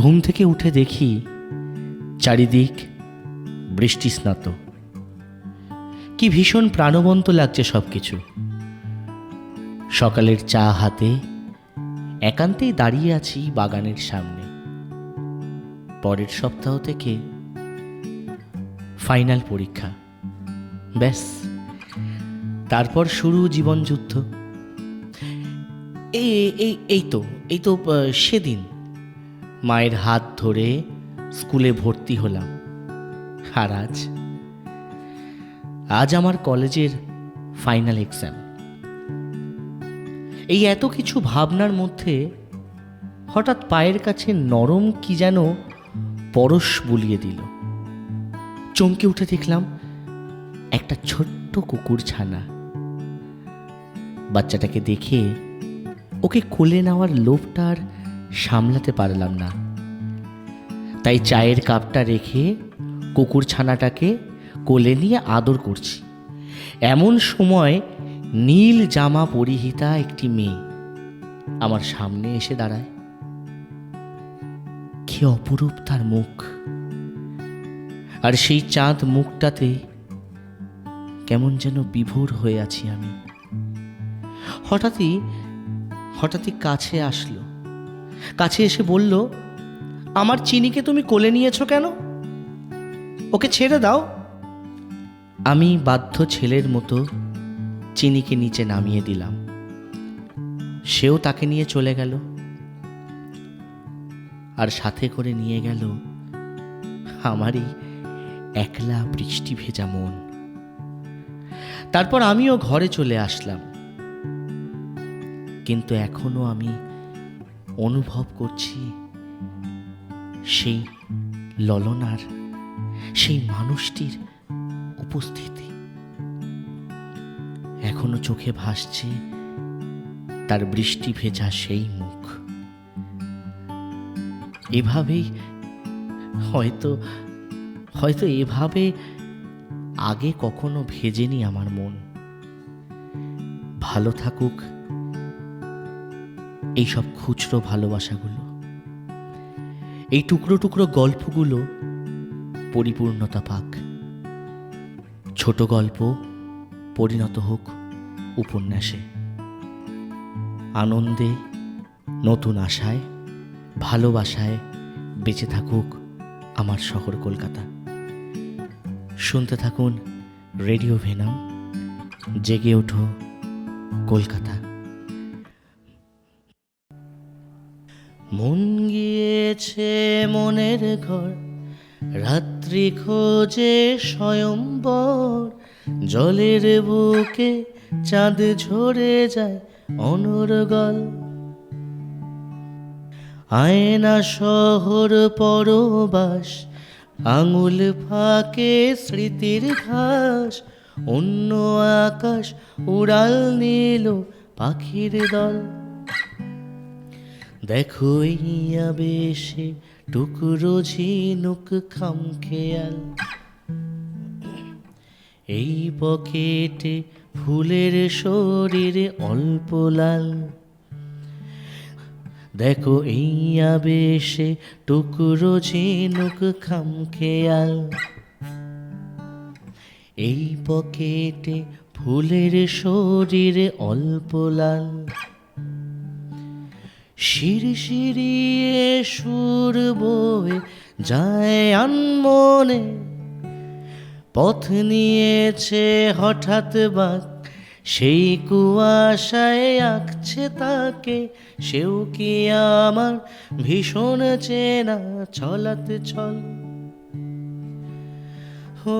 ঘুম থেকে উঠে দেখি চারিদিক বৃষ্টি স্নাত। কি ভীষণ প্রাণবন্ত লাগছে সব কিছু সকালের চা হাতে একান্তেই দাঁড়িয়ে আছি বাগানের সামনে। পরের সপ্তাহ থেকে ফাইনাল পরীক্ষা। ব্যাস, তারপর শুরু জীবনযুদ্ধ। এই এই এই তো এই তো সেদিন। মায়ের হাত ধরে স্কুলে ভর্তি হলাম। আর আজ? আজ আমার কলেজের ফাইনাল এক্সাম। এই এত কিছু ভাবনার মধ্যে হঠাৎ পায়ের কাছে নরম কি যেন পরশ বুলিয়ে দিল। চমকে উঠে দেখলাম একটা ছোট্ট কুকুর ছানা। বাচ্চাটাকে দেখে ওকে কোলে নেওয়ার লোভটা আর সামলাতে পারলাম না। তাই চায়ের কাপটা রেখে কুকুর ছানাটাকে কোলে নিয়ে আদর করছি। এমন সময় নীল জামা পরিহিতা একটি মেয়ে আমার সামনে এসে দাঁড়ায়। কি অপরূপ তার মুখ। আর সেই চাঁদ মুখটাতে কেমন যেন বিভোর হয়ে আছি আমি। হঠাৎই হঠাৎই কাছে আসলো। কাছে এসে বলল, আমার চিনিকে তুমি কোলে নিয়েছো কেন? ওকে ছেড়ে দাও। আমি বাধ্য ছেলের মতো চিনিকে নিচে নামিয়ে দিলাম। সেও তাকে নিয়ে চলে গেল। আর সাথে করে নিয়ে গেল আমারই একলা বৃষ্টি ভেজা মন। তারপর আমিও ঘরে চলে আসলাম। কিন্তু এখনও আমি অনুভব করছি সেই ললনার, সেই মানুষটির উপস্থিতি। এখনও চোখে ভাসছে, তার বৃষ্টি ভেজা সেই মুখ। এভাবেই হয়তো হয়তো এভাবে আগে কখনো ভেজেনি আমার মন। ভালো থাকুক এইসব খুচরো ভালোবাসাগুলো। এই টুকরো টুকরো গল্পগুলো পরিপূর্ণতা পাক। ছোট গল্প পরিণত হোক উপন্যাসে। আনন্দে, নতুন আশায়, ভালোবাসায় বেঁচে থাকুক আমার শহর কলকাতা। শুনতে থাকুন রেডিও ভেনাম, জেগে ওঠো কলকাতা। মন গিয়েছে মনের ঘর। রাত্রি খোঁজে স্বয়ম্বর। জলের বুকে চাঁদ ঝরে যায় অনর্গল। আয়না শহর পরবাস, আঙুল ফাঁকে স্মৃতির ঘাস। অন্য আকাশ উড়াল নিল পাখির দল। দেখো বেশে টুকরো ঝিনুক খাম খেয়াল এই পকেটে ফুলের শরীরে অল্প লাল। দেখো ইয়া বেশে টুকরো ঝিনুক খাম খেয়াল এই পকেটে ফুলের শরীরে অল্প লাল। শিরশিরিয়ে সুর বয়ে যায় আনমনে। পথ নিয়েছে হঠাৎ বাক, সেই কুয়াশায় আঁকছে তাকে। সেও কি আমার ভীষণ চেনা, ছলাতে ছল। হো